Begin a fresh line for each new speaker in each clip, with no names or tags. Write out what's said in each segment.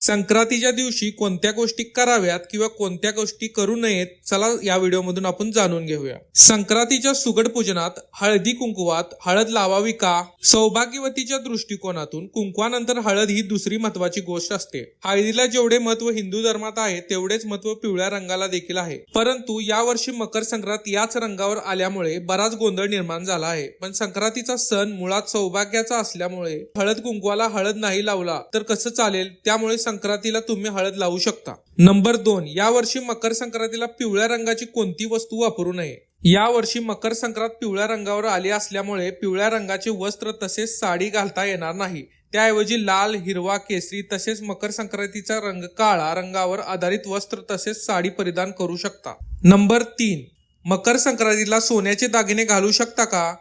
संक्रांतीच्या दिवशी कोणत्या गोष्टी कराव्यात किंवा कोणत्या गोष्टी करू नयेत चला या व्हिडिओमधून आपण जाणून घेऊया. संक्रांतीच्या सुगड पूजनात हळदी कुंकुवात हळद लावावी का? सौभाग्यवतीच्या दृष्टिकोनातून कुंकवानंतर हळद ही दुसरी महत्वाची गोष्ट असते. हळदीला जेवढे महत्त्व हिंदू धर्मात आहे तेवढेच महत्त्व पिवळ्या रंगाला देखील आहे. परंतु यावर्षी मकर संक्रांत याच रंगावर आल्यामुळे बराच गोंधळ निर्माण झाला आहे. पण संक्रांतीचा सण मुळात सौभाग्याचा असल्यामुळे हळद कुंकवाला हळद नाही लावला तर कसं चालेल? त्यामुळे संक्रांतीला तुम्ही हळद लावू शकता. नंबर दोन यावर्षी मकर संक्रांतीला पिवळ्या रंगाची कोणती वस्तू वापरू नये? या वर्षी मकर संक्रांत पिवळ्या रंगावर आली असल्यामुळे पिवळ्या रंगाचे वस्त्र तसेच साडी घालता येणार नाही. त्याऐवजी लाल हिरवा केसरी तसेच मकर संक्रांतीचा रंग काळा रंगावर आधारित वस्त्र तसेच साडी परिधान करू शकता. नंबर तीन मकर संक्रांतीला सोन्याचे दागिने घालू शकता का?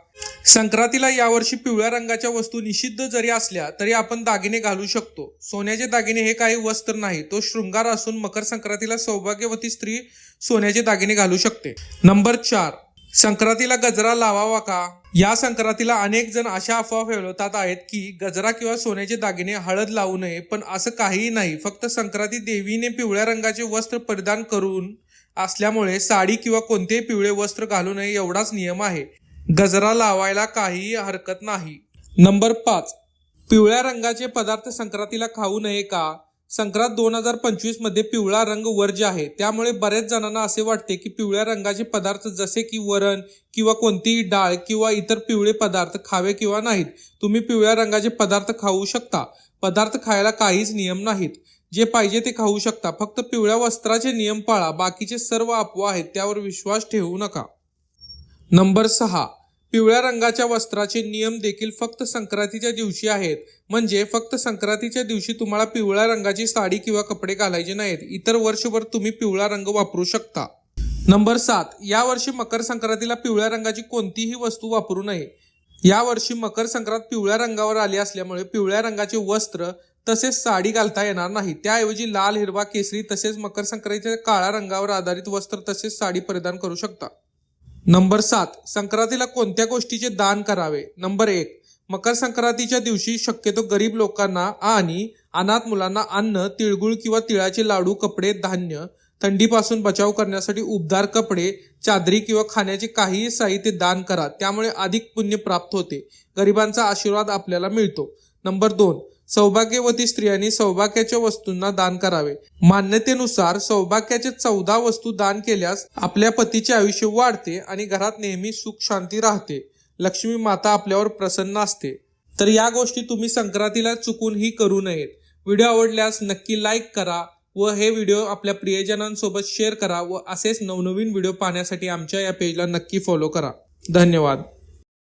संक्रांतीला यावर्षी पिवळ्या रंगाच्या वस्तू निषिद्ध जरी असल्या तरी आपण दागिने घालू शकतो. सोन्याचे दागिने हे काही वस्त्र नाही तो शृंगार असून मकर संक्रांतीला सौभाग्यवती स्त्री सोन्याचे दागिने घालू शकते. नंबर चार. संक्रांतीला गजरा लावावा का? या संक्रांतीला अनेक जण अशा अफवा फैलवतात आहेत की गजरा किंवा सोन्याचे दागिने हळद लावू नये पण असं काहीही नाही. फक्त संक्रांती देवीने पिवळ्या रंगाचे वस्त्र परिधान करून असल्यामुळे साडी किंवा कोणतेही पिवळे वस्त्र घालू नये एवढाच नियम आहे. गजरा लावायला काहीही हरकत नाही. नंबर पाच. पिवळ्या रंगाचे पदार्थ संक्रांतीला खाऊ नये का? संक्रांत दोन हजार पंचवीसमध्ये पिवळा रंग वर्ज्य आहे त्यामुळे बऱ्याच जणांना असे वाटते की पिवळ्या रंगाचे पदार्थ जसे की वरण किंवा कोणतीही डाळ किंवा इतर पिवळे पदार्थ खावे किंवा नाहीत तुम्ही पिवळ्या रंगाचे पदार्थ खाऊ शकता. पदार्थ खायला काहीच नियम नाहीत. जे पाहिजे ते खाऊ शकता. फक्त पिवळ्या वस्त्राचे नियम पाळा. बाकीचे सर्व अफवा आहेत त्यावर विश्वास ठेवू नका. नंबर सहा पिवळ्या रंगाच्या वस्त्राचे नियम देखील फक्त संक्रांतीच्या दिवशी आहेत. म्हणजे फक्त संक्रांतीच्या दिवशी तुम्हाला पिवळ्या रंगाची साडी किंवा कपडे घालायचे नाहीत. इतर वर्षभर तुम्ही पिवळा रंग वापरू शकता. नंबर सात या वर्षी मकर संक्रांतीला पिवळ्या रंगाची कोणतीही वस्तू वापरू नये. या वर्षी मकर संक्रांत पिवळ्या रंगावर आली असल्यामुळे पिवळ्या रंगाचे वस्त्र तसेच साडी घालता येणार नाही. त्याऐवजी लाल हिरवा केसरी तसेच मकर संक्रांतीच्या काळ्या रंगावर आधारित वस्त्र तसेच साडी परिधान करू शकता. नंबर सात संक्रांतीला कोणत्या गोष्टीचे दान करावे? नंबर एक मकर संक्रांतीच्या दिवशी शक्यतो गरीब लोकांना आणि अनाथ मुलांना अन्न तिळगुळ किंवा तिळाचे लाडू कपडे धान्य थंडीपासून बचाव करण्यासाठी उबदार कपडे चादरी किंवा खाण्याचे काहीही साहित्य दान करा. त्यामुळे अधिक पुण्य प्राप्त होते. गरिबांचा आशीर्वाद आपल्याला मिळतो. नंबर दोन सौभाग्यवती स्त्रियांनी सौभाग्याच्या वस्तूंना दान करावे. मान्यतेनुसार सौभाग्याचे चौदा वस्तू दान केल्यास आपल्या पतीचे आयुष्य वाढते आणि घरात नेहमी सुख शांती राहते. लक्ष्मी माता आपल्यावर प्रसन्न असते. तर या गोष्टी तुम्ही संक्रांतीला चुकूनही करू नयेत. व्हिडिओ आवडल्यास नक्की लाईक करा व हे व्हिडिओ आपल्या प्रियजनांसोबत शेअर करा व असेच नवनवीन व्हिडिओ पाहण्यासाठी आमच्या या पेजला नक्की फॉलो करा. धन्यवाद.